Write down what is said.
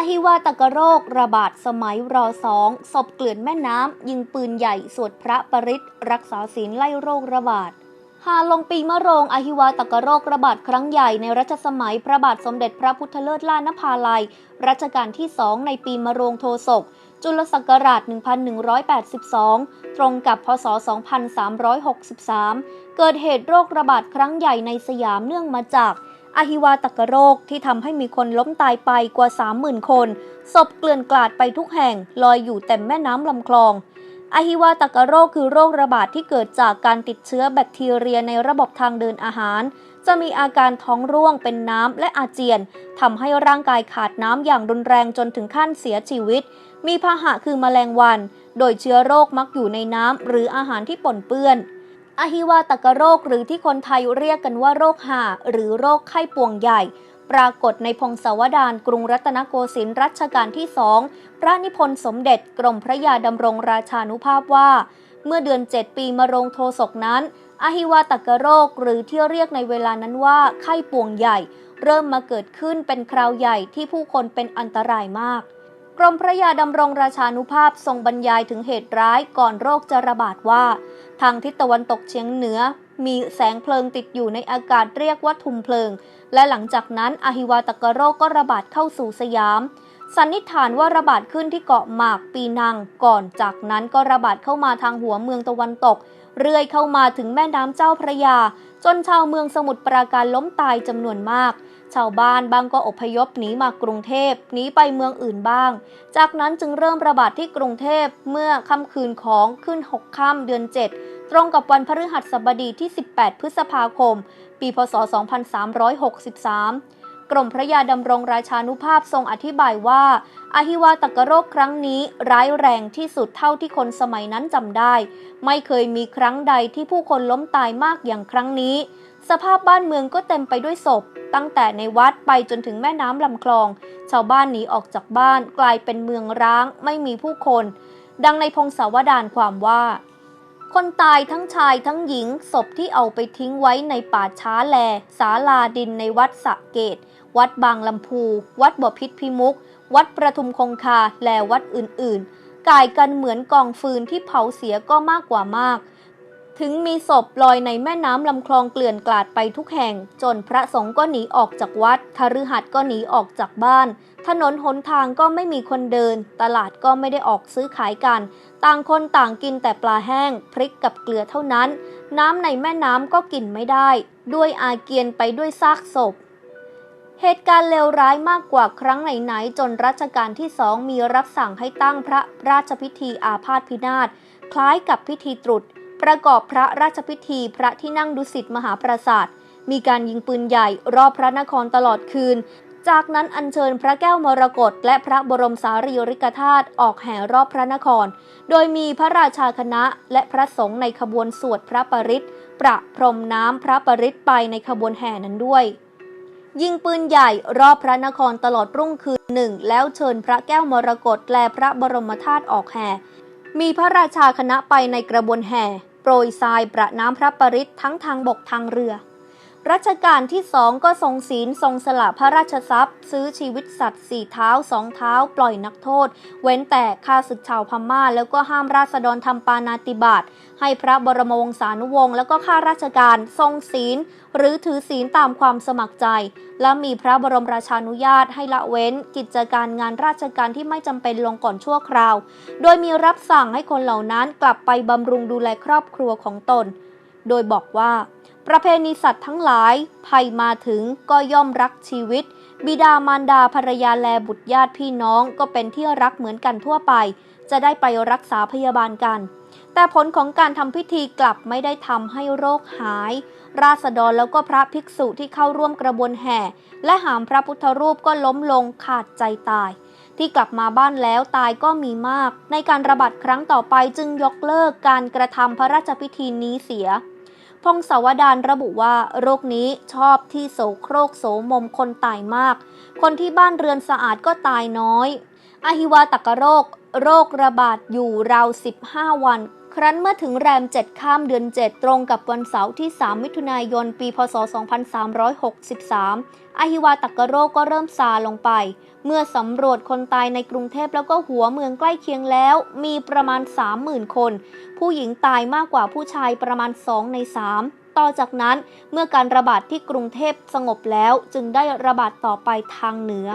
อหิวาตกโรคระบาดสมัยรอสองศพเกลื่อนแม่น้ำ ยิงปืนใหญ่สวดพระปริศรักษาศีลไล่โรคระบาดหาลงปีมะโรงอหิวาตกโรคระบาดครั้งใหญ่ในรัชสมัยพระบาทสมเด็จพระพุทธเลิศล่านภาลัย รัชกาลที่สองในปีมะโรงโทศก จุลศักราช 1182 ตรงกับพศ 2363 เกิดเหตุโรคระบาดครั้งใหญ่ในสยามเนื่องมาจาก อหิวาตกโรคที่ทำให้มีคนล้มตายไปกว่า 30,000 คน ศพเกลื่อนกลาดไปทุกแห่งลอยอยู่เต็มแม่น้ำลำคลองอหิวาตกโรคคือโรคระบาดที่เกิดจากการติดเชื้อแบคทีเรียในระบบทางเดินอาหาร จะมีอาการท้องร่วงเป็นน้ำและอาเจียนทำให้ร่างกายขาดน้ำอย่างรุนแรงจนถึงขั้นเสียชีวิต มีพาหะคือแมลงวัน โดยเชื้อโรคมักอยู่ในน้ำหรืออาหารที่ปนเปื้อน อหิวาตกโรคหรือที่คนไทยเรียกกันว่าโรคห่าหรือโรคไข้ป่วงใหญ่ ปรากฏในพงศาวดารกรุงรัตนโกสินทร์รัชกาลที่สองพระนิพนธ์สมเด็จกรมพระยาดำรงราชานุภาพว่า เมื่อเดือน 7 ปีมะโรงโทศกนั้นอหิวาตกโรคหรือที่เรียกในเวลานั้นว่าไข้ป่วงใหญ่ เริ่มมาเกิดขึ้นเป็นคราวใหญ่ที่ผู้คนเป็นอันตรายมาก รมพระยาดำรงราชานุภาพทรงบรรยายถึงเหตุร้ายก่อนโรคจะระบาดว่า ทางทิศตะวันตกเฉียงเหนือ มีแสงเพลิงติดอยู่ในอากาศเรียกว่าทุมเพลิง และหลังจากนั้นอหิวาตกโรคก็ระบาดเข้าสู่สยาม สันนิษฐานว่าระบาดขึ้นที่เกาะหมากปีนัง ก่อนจากนั้นก็ระบาดเข้ามาทางหัวเมืองตะวันตก เรื่อยเข้ามาถึงแม่น้ำเจ้าพระยา จนชาวเมืองสมุทรปราการล้มตายจำนวนมาก ชาวบ้านบางก็อพยพหนีมากรุงเทพหนีไปเมืองอื่นบ้าง จากนั้นจึงเริ่มระบาดที่กรุงเทพเมื่อค่ำคืนของขึ้น 6 ค่ำเดือน 7 ตรงกับวันพฤหัสบดีที่ 18 พฤษภาคม ปีพศ 2363 กรมพระยาดำรงราชานุภาพทรงอธิบายว่าอหิวาตกโรคครั้งนี้ร้ายแรงที่สุดเท่าที่คนสมัยนั้นจำได้ ไม่เคยมีครั้งใดที่ผู้คนล้มตายมากอย่างครั้งนี้ สภาพบ้านเมืองก็เต็มไปด้วยศพ ตั้งแต่ในวัดไปจนถึงแม่น้ำลำคลอง ชาวบ้านหนีออกจากบ้านกลายเป็นเมืองร้าง ไม่มีผู้คน ดังในพงศาวดารความว่าคนตายทั้งชายทั้งหญิงศพที่เอาไปทิ้งไว้ในป่าช้าแลศาลาดินในวัดสะเกต วัดบางลำพู วัดบ่อพิษพิมุก วัดประทุมคงคา และวัดอื่นๆกายกันเหมือนกองฟืนที่เผาเสียก็มากกว่ามาก ถึงมีศพลอยในแม่น้ำลำคลองเกลื่อนกลาดไปทุกแห่ง จนพระสงฆ์ก็หนีออกจากวัดคฤหัสถ์ก็หนีออกจากบ้าน ถนนหนทางก็ไม่มีคนเดิน ตลาดก็ไม่ได้ออกซื้อขายกัน ต่างคนต่างกินแต่ปลาแห้ง พริกกับเกลือเท่านั้น น้ำในแม่น้ำก็กินไม่ได้ ด้วยอาเกียนไปด้วยซากศพ เหตุการณ์เลวร้ายมากกว่าครั้งไหนๆ จนรัชกาลที่สองมีรับสั่งให้ตั้งพระราชพิธีอาพาธพินาศคล้ายกับพิธีตรุษ ประกอบพระราชพิธีพระที่นั่งดุสิตมหาปราสาท มีการยิงปืนใหญ่รอบพระนครตลอดคืน จากนั้นอัญเชิญพระแก้วมรกตและพระบรมสารีริกธาตุออกแห่รอบพระนคร โดยมีพระราชาคณะและพระสงฆ์ในขบวนสวดพระปริตประพรมน้ำพระปริตไปในขบวนแห่นั้นด้วย ยิงปืนใหญ่รอบพระนครตลอดรุ่งคืนหนึ่ง แล้วเชิญพระแก้วมรกตแลพระบรมธาตุออกแห่ มีพระราชาคณะไปในกระบวนแห่ โปรยทรายประน้ำพระปริศทั้งทางบกทางเรือ รัชกาลที่สองก็ทรงศีลทรงสละพระราชทรัพย์ ซื้อชีวิตสัตว์สี่เท้าสองเท้า ปล่อยนักโทษ เว้นแต่ข้าศึกชาวพม่า แล้วก็ห้ามราษฎรทำปานาติบาตให้พระบรมวงศานุวงศ์แล้วก็ข้าราชการทรงศีล หรือถือศีลตามความสมัครใจ และมีพระบรมราชานุญาตให้ละเว้น กิจการงานราชการที่ไม่จำเป็นลงก่อนชั่วคราว โดยมีรับสั่งให้คนเหล่านั้นกลับไปบำรุงดูแลครอบครัวของตน โดยบอกว่า ประเพณีสัตว์ทั้งหลายภัยมาถึงก็ย่อมรักชีวิต บิดามารดาภรรยาแลบุตรญาติพี่น้องก็เป็นที่รักเหมือนกันทั่วไป จะได้ไปรักษาพยาบาลกัน แต่ผลของการทำพิธีกลับไม่ได้ทำให้โรคหาย ราษฎรแล้วก็พระภิกษุที่เข้าร่วมกระบวนแห่ และหามพระพุทธรูปก็ล้มลงขาดใจตายที่กลับมาบ้านแล้วตายก็มีมาก ในการระบาดครั้งต่อไปจึงยกเลิกการกระทำพระราชพิธีนี้เสีย พงศาวดารระบุว่าโรคนี้ชอบที่โสโครกโสมมคนตายมาก คนที่บ้านเรือนสะอาดก็ตายน้อย อหิวาตกโรค โรคระบาดอยู่ราว 15 วัน ครั้นเมื่อถึงแรม 7 ข้ามเดือน 7 ตรงกับวันเสาร์ที่ 3 มิถุนายน ปี พศ 2363 อหิวาตกโรคก็เริ่มซาลงไป เมื่อสำรวจคนตายในกรุงเทพแล้วก็หัวเมืองใกล้เคียงแล้ว มีประมาณ 30,000 คน ผู้หญิงตายมากกว่าผู้ชายประมาณ 2 ใน 3 ต่อจากนั้นเมื่อการระบาดที่กรุงเทพสงบแล้วจึงได้ระบาดต่อไปทางเหนือ